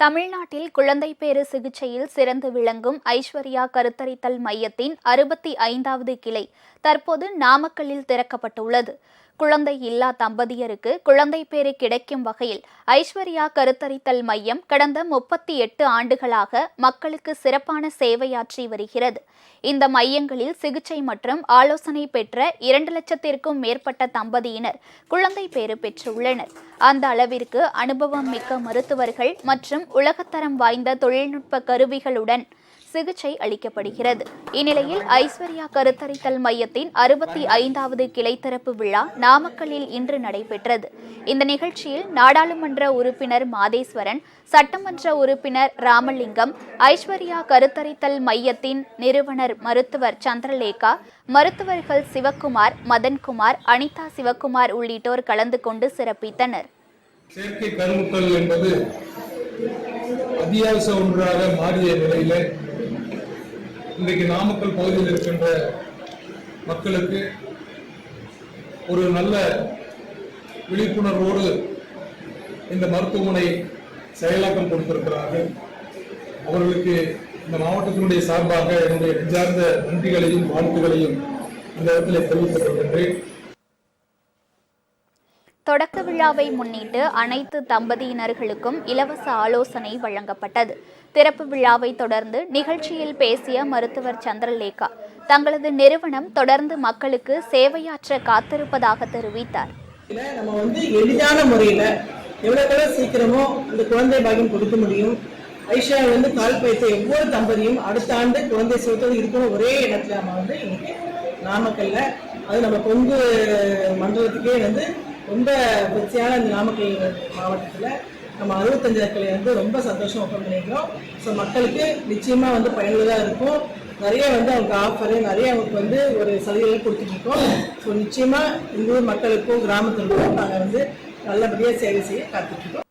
தமிழ்நாட்டில் குழந்தை பேறு சிகிச்சையில் சிறந்து விளங்கும் ஐஸ்வர்யா கருத்தரித்தல் மையத்தின் அறுபத்தி ஐந்தாவது கிளை தற்போது நாமக்கல்லில் திறக்கப்பட்டுள்ளது. குழந்தை இல்லா தம்பதியருக்கு குழந்தை பேறு கிடைக்கும் வகையில் ஐஸ்வர்யா கருத்தரித்தல் மையம் கடந்த முப்பத்தி எட்டு ஆண்டுகளாக மக்களுக்கு சிறப்பான சேவையாற்றி வருகிறது. இந்த மையங்களில் சிகிச்சை மற்றும் ஆலோசனை பெற்ற இரண்டு லட்சத்திற்கும் மேற்பட்ட தம்பதியினர் குழந்தை பேறு பெற்றுள்ளனர். அந்த அளவிற்கு அனுபவம் மிக்க மருத்துவர்கள் மற்றும் உலகத்தரம் வாய்ந்த தொழில்நுட்ப கருவிகளுடன் சிகிச்சை அளிக்கப்படுகிறது. இந்நிலையில் ஐஸ்வர்யா கருத்தரித்தல் மையத்தின் அறுபத்தி ஐந்தாவது கிளை திறப்பு விழா நாமக்கல்லில் இன்று நடைபெற்றது. இந்த நிகழ்ச்சியில் நாடாளுமன்ற உறுப்பினர் மாதேஸ்வரன் சட்டமன்ற உறுப்பினர் ராமலிங்கம் ஐஸ்வர்யா கருத்தரித்தல் மையத்தின் நிறுவனர் மருத்துவர் சந்திரலேகா மருத்துவர்கள் சிவக்குமார் மதன்குமார் அனிதா சிவக்குமார் உள்ளிட்டோர் கலந்து கொண்டு சிறப்பித்தனர். செயற்கை என்பது அத்தியாவசிய ஒன்றாக மாறிய நிலையில இன்றைக்கு நாமக்கல் பகுதியில் இருக்கின்ற மக்களுக்கு ஒரு நல்ல விழிப்புணர்வோடு இந்த மருத்துவமனை செயலாக்கம் கொடுத்திருக்கிறார்கள். அவர்களுக்கு இந்த மாவட்டத்தினுடைய சார்பாக என்னுடைய நெஞ்சார்ந்த நன்றிகளையும் வாழ்த்துகளையும் இந்த இடத்திலே தெரிவித்துக் கொள்கின்றேன். தொடக்க விழாவை முன்னிட்டு அனைத்து தம்பதியினர்களுக்கும் இலவச ஆலோசனை வழங்கப்பட்டது. திறப்பு விழாவை தொடர்ந்து நிகழ்ச்சியில் பேசிய மருத்துவர் சந்திரலேகா தங்களது நிறுவனம் தொடர்ந்து மக்களுக்கு சேவையாற்ற காத்திருப்பதாக தெரிவித்தார். நம்ம வந்து எளிதான முறையில எவ்வளவு சீக்கிரமோ இந்த குழந்தை பாக்கியம் கொடுக்க முடியும். ஐஷா வந்து கால் பேச ஒவ்வொரு தம்பதியும் அடுத்த ஆண்டு குழந்தை சுத்தம் இருக்கணும் ஒரே இடத்துல நம்ம வந்து இன்னைக்கு நாமக்கல்ல அது நம்ம கொங்கு மண்டலத்துக்கே வந்து ரொம்ப பிரச்சனையான இந்த நாமக்கல் மாவட்டத்தில் நம்ம அறுபத்தஞ்சு ஏக்கரை வந்து ரொம்ப சந்தோஷம் ஓப்பன் பண்ணிக்கிறோம் ஸோ மக்களுக்கு நிச்சயமாக வந்து பயனுள்ளதாக இருக்கும். நிறைய வந்து அவங்க ஆஃபரு நிறைய அவங்களுக்கு வந்து ஒரு சலுகைகள் கொடுத்துட்ருக்கோம் ஸோ நிச்சயமாக இந்த மக்களுக்கும் கிராமத்திற்கும் நாங்கள் வந்து நல்லபடியாக சேவை செய்ய காத்துட்ருக்கோம்